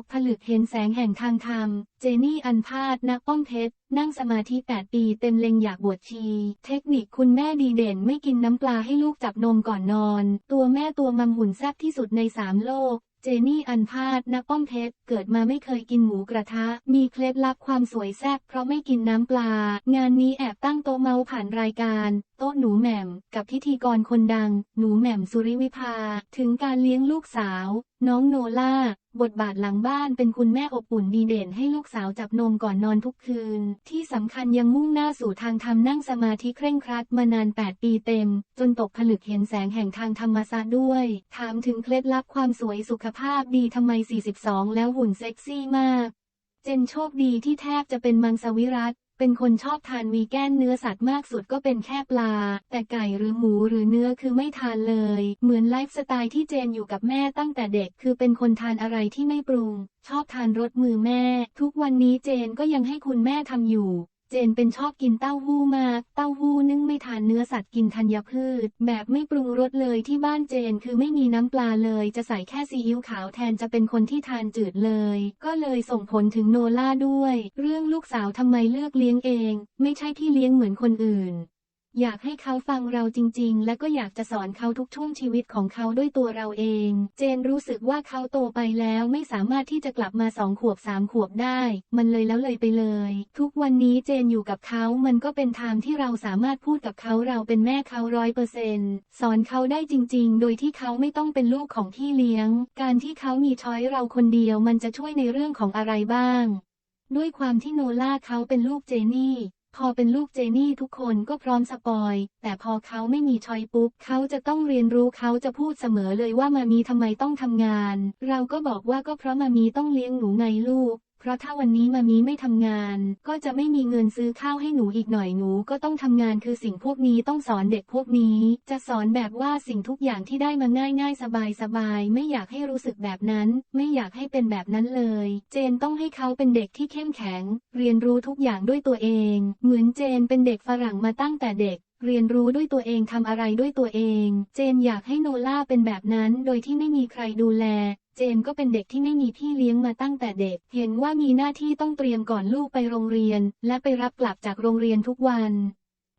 กผลึกเห็นแสงแห่งทางธรรม เจนี่อันพาดนักป้องเพชร นั่งสมาธิ 8 ปีเต็มเล็งอยากบวชชี เทคนิคคุณแม่ดีเด่นไม่กินน้ำปลาให้ลูกจับนมก่อนนอน ตัวแม่ตัวมัมหุ่นแซ่บที่สุดในสามโลกเจนี่อันพาดนักป้องเพชร เกิดมาไม่เคยกินหมูกระทะ มีเคล็ดลับความสวยแซ่บเพราะไม่กินน้ำปลา งานนี้แอบตั้งโต๊ะเมาผ่านรายการ โต๊ะหนูแหม่ม กับพิธีกรคนดัง หนูแหม่มสุริวิภา ถึงการเลี้ยงลูกสาว น้องโนล่า บทบาทหลังบ้านเป็นคุณแม่อบอุ่นดีเด่นให้ลูกสาวจับนมก่อนนอนทุกคืน ที่สำคัญยังมุ่งหน้าสู่ทางธรรมนั่งสมาธิเคร่งครัดมานาน 8 ปีเต็ม จนตกผลึกเห็นแสงแห่งทางธรรมศาสตร์ด้วย ถามถึงเคล็ดลับความสวยสุขภาพดีทำไม 42 แล้วหุ่นเซ็กซี่มาก เจนโชคดีที่แทบจะเป็นมังสวิรัต เป็นคนชอบทานวีแกนเนื้อสัตว์มากสุดก็เป็นแค่ปลา แต่ไก่หรือหมูหรือเนื้อคือไม่ทานเลย เหมือนไลฟ์สไตล์ที่เจนอยู่กับแม่ตั้งแต่เด็กคือเป็นคนทานอะไรที่ไม่ปรุง ชอบทานรสมือแม่ ทุกวันนี้เจนก็ยังให้คุณแม่ทำอยู่ เจนเป็นชอบกินเต้าหู้มาก เต้าหู้นึ่งไม่ทานเนื้อสัตว์กินธัญพืช แบบไม่ปรุงรสเลยที่บ้านเจนคือไม่มีน้ำปลาเลย จะใส่แค่ซีอิ๊วขาวแทนจะเป็นคนที่ทานจืดเลย ก็เลยส่งผลถึงโนล่าด้วย เรื่องลูกสาวทำไมเลือกเลี้ยงเอง ไม่ใช่ที่เลี้ยงเหมือนคนอื่น อยากให้เขาฟังเราจริง ๆ และก็อยากจะสอนเขาทุกช่วงชีวิตของเขาด้วยตัวเราเอง เจนรู้สึกว่าเขาโตไปแล้วไม่สามารถที่จะกลับมาสองขวบสามขวบได้ มันเลยแล้วเลยไปเลย ทุกวันนี้เจนอยู่กับเขา มันก็เป็นทางที่เราสามารถพูดกับเขาเราเป็นแม่เขาร้อยเปอร์เซนสอนเขาได้จริง ๆ โดยที่เขาไม่ต้องเป็นลูกของพี่เลี้ยง การที่เขามีช้อยเราคนเดียวมันจะช่วยในเรื่องของอะไรบ้าง ด้วยความที่โนล่าเขาเป็นลูกเจนี่ พอเป็นลูกเจนี่ทุกคนก็พร้อมสปอย แต่พอเขาไม่มีชอยปุ๊บ เขาจะต้องเรียนรู้เขาจะพูดเสมอเลยว่ามามีทำไมต้องทำงาน เราก็บอกว่าก็เพราะมามีต้องเลี้ยงหนูไงลูก เพราะถ้าวันนี้มามีไม่ทำงาน ก็จะไม่มีเงินซื้อข้าวให้หนูอีกหน่อยหนูก็ต้องทำงานคือสิ่งพวกนี้ต้องสอนเด็กพวกนี้ จะสอนแบบว่าสิ่งทุกอย่างที่ได้มาง่ายง่ายสบายสบายไม่อยากให้รู้สึกแบบนั้น ไม่อยากให้เป็นแบบนั้นเลย เจนต้องให้เขาเป็นเด็กที่เข้มแข็ง เรียนรู้ทุกอย่างด้วยตัวเอง เหมือนเจนเป็นเด็กฝรั่งมาตั้งแต่เด็กเรียนรู้ด้วยตัวเองทำอะไรด้วยตัวเอง เจนอยากให้โนล่าเป็นแบบนั้น โดยที่ไม่มีใครดูแล จนก็เป็นเด็กที่ไม่มีพี่เลี้ยงมาตั้งแต่เด็ก เห็นว่ามีหน้าที่ต้องเตรียมก่อนลูกไปโรงเรียน และไปรับกลับจากโรงเรียนทุกวัน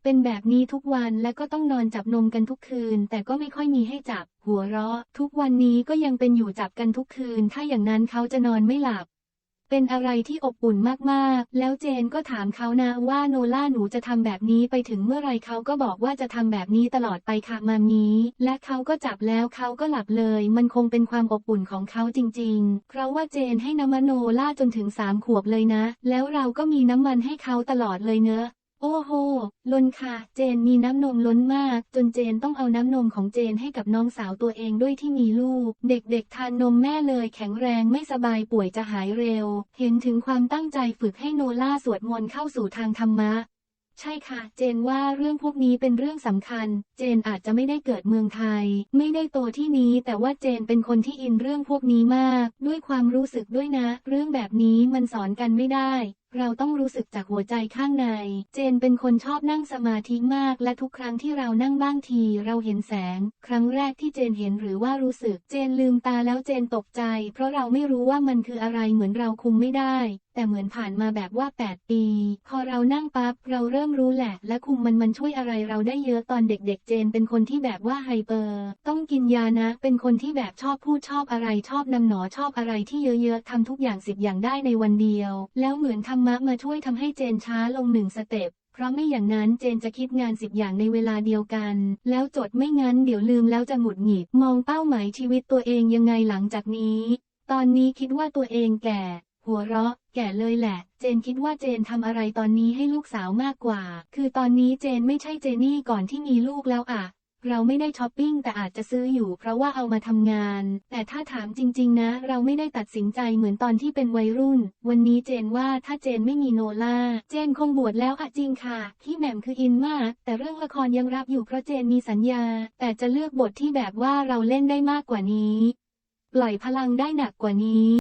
เป็นแบบนี้ทุกวันและก็ต้องนอนจับนมกันทุกคืน แต่ก็ไม่ค่อยมีให้จับ หัวเราะ ทุกวันนี้ก็ยังเป็นอยู่จับกันทุกคืน ถ้าอย่างนั้นเขาจะนอนไม่หลับ เป็นอะไรที่อบอุ่นมาก ๆ แล้วเจนก็ถามเขานะว่าโนล่าหนูจะทำแบบนี้ไปถึงเมื่อไรเขาก็บอกว่าจะทำแบบนี้ตลอดไปค่ะมามีและเขาก็จับแล้วเขาก็หลับเลย มันคงเป็นความอบอุ่นของเขาจริง ๆ เพราะว่าเจนให้น้ำมันโนล่าจนถึงสามขวบเลยนะ แล้วเราก็มีน้ำมันให้เขาตลอดเลยเนอะ โอ้โห ล้นค่ะ เจนมีน้ำนมล้นมาก จนเจนต้องเอาน้ำนมของเจนให้กับน้องสาวตัวเองด้วยที่มีลูก เด็กๆทานนมแม่เลยแข็งแรงไม่สบายป่วยจะหายเร็ว เห็นถึงความตั้งใจฝึกให้โนล่าสวดมนต์เข้าสู่ทางธรรมะ ใช่ค่ะ เจนว่าเรื่องพวกนี้เป็นเรื่องสำคัญ เจนอาจจะไม่ได้เกิดเมืองไทย ไม่ได้โตที่นี้แต่ว่าเจนเป็นคนที่อินเรื่องพวกนี้มาก ด้วยความรู้สึกด้วยนะ เรื่องแบบนี้มันสอนกันไม่ได้ เราต้องรู้สึกจากหัวใจข้างใน เจนเป็นคนชอบนั่งสมาธิมาก และทุกครั้งที่เรานั่งบ้างที เราเห็นแสง ครั้งแรกที่เจนเห็นหรือว่ารู้สึก เจนลืมตาแล้วเจนตกใจ เพราะเราไม่รู้ว่ามันคืออะไรเหมือนเราคุมไม่ได้แต่เหมือนผ่านมาแบบว่า 8 ปี พอเรานั่งปั๊บเราเริ่มรู้แหละ และคุมมันมันช่วยอะไรเราได้เยอะตอนเด็กๆ เจนเป็นคนที่แบบว่าไฮเปอร์ ต้องกินยานะ เป็นคนที่แบบชอบพูดชอบอะไรชอบนำหนอชอบอะไรที่เยอะๆทำทุกอย่างสิบอย่างได้ในวันเดียว แล้วเหมือนธรรมะมาช่วยทำให้เจนช้าลงหนึ่งสเต็ปเพราะไม่อย่างนั้นเจนจะคิดงานสิบอย่างในเวลาเดียวกัน แล้วจดไม่งั้นเดี๋ยวลืมแล้วจะหงุดหงิด มองเป้าหมายชีวิตตัวเองยังไงหลังจากนี้ ตอนนี้คิดว่าตัวเองแก่ หัวเราะ แก่เลยแหละ เจนคิดว่าเจนทำอะไรตอนนี้ให้ลูกสาวมากกว่า คือตอนนี้เจนไม่ใช่เจนี่ก่อนที่มีลูกแล้วอะเราไม่ได้ช้อปปิ้งแต่อาจจะซื้ออยู่เพราะว่าเอามาทำงาน แต่ถ้าถามจริง ๆ นะ เราไม่ได้ตัดสินใจเหมือนตอนที่เป็นวัยรุ่น วันนี้เจนว่าถ้าเจนไม่มีโนล่า เจนคงบวชแล้วอะจริงค่ะที่แหม่มคืออินมาก แต่เรื่องละครยังรับอยู่เพราะเจนมีสัญญา แต่จะเลือกบทที่แบบว่าเราเล่นได้มากกว่านี้ ปล่อยพลังได้หนักกว่านี้